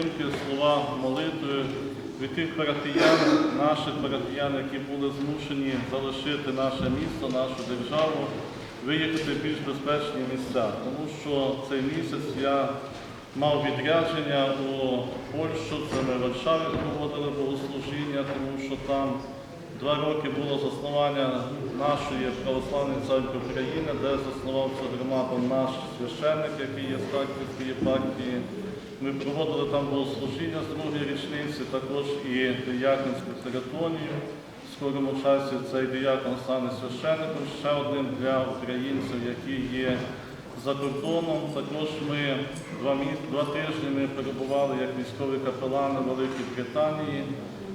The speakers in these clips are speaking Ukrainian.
Слова молитви від тих парафіян, наших парафіян, які були змушені залишити наше місто, нашу державу, виїхати в більш безпечні місця. Тому що цей місяць я мав відрядження у Польщу, це ми в Варшаві проводили богослужіння, тому що там два роки було заснування нашої православної церкви України, де заснував цю громаду наш священник, який є з Харківської єпархії. Ми проводили там богослужіння з другої річниці, також і дияконську церемонію. В скорому часі цей диякон стане священником, ще одним для українців, які є за кордоном. Також ми два, два тижні ми перебували як військові капелани в Великій Британії,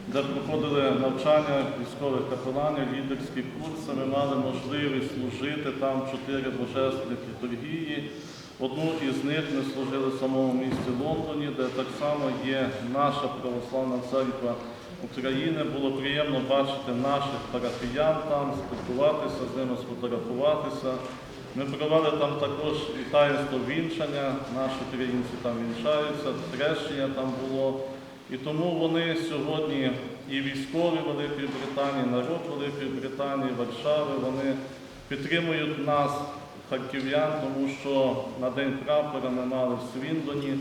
де проходили навчання військових капеланів, лідерські курси. Ми мали можливість служити там чотири божественних літургії. Одну із них ми служили в самому місті Лондоні, де так само є наша православна церква України. Було приємно бачити наших парафіян там, спілкуватися з ними, сфотографуватися. Ми провели там також і таїнство вінчання, наші українці там вінчаються, хрещення там було. І тому вони сьогодні і військові Великої Британії, народ Великої Британії, Варшави, вони підтримують нас, харків'ян, тому що на День прапора ми мали в Свіндоні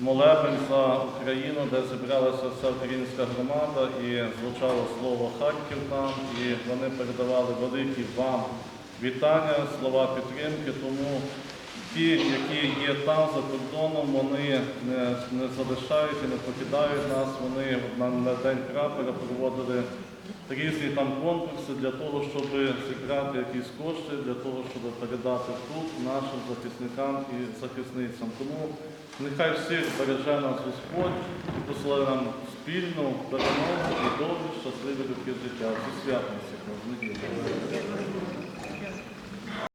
молебень за Україну, де зібралася вся українська громада і звучало слово Харків там, і вони передавали великі вам вітання, слова підтримки. Тому ті, які є там за кордоном, вони не, не залишають і не покидають нас. Вони на, на день прапора проводили різні там конкурси для того, щоб зібрати якісь кошти, для того, щоб передати тут нашим захисникам і захисницям. Тому нехай всіх береже нас Господь, посилає нам спільну перемогу і довгі щасливі роки життя. Зі святом всіх неділю.